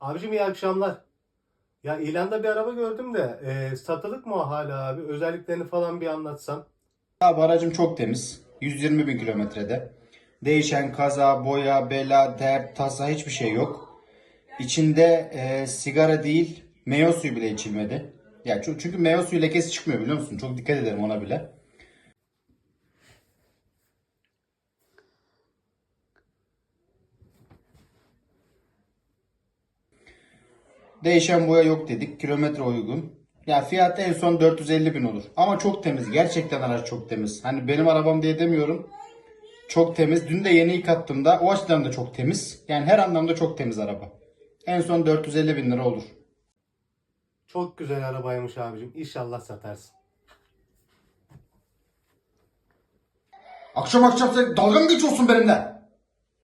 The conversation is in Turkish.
Abicim iyi akşamlar. Ya ilanda bir araba gördüm de e, satılık mı o hala abi? Özelliklerini falan bir anlatsan. Abi aracım çok temiz. 120 bin kilometrede. Değişen kaza, boya, bela, dert, tasa hiçbir şey yok. İçinde e, sigara değil, meyve suyu bile içilmedi. Ya çünkü, meyve suyu lekesi çıkmıyor biliyor musun? Çok dikkat ederim ona bile. Değişen boya yok dedik. Kilometre uygun. Ya fiyat en son 450 bin olur. Ama çok temiz. Gerçekten araç çok temiz. Hani benim arabam diye demiyorum. Çok temiz. Dün de yeni yıkattığımda o açıdan da çok temiz. Yani her anlamda çok temiz araba. En son 450 bin lira olur. Çok güzel arabaymış abicim. İnşallah satarsın. Akşam akşam sen dalga mı geçiyorsun benimle?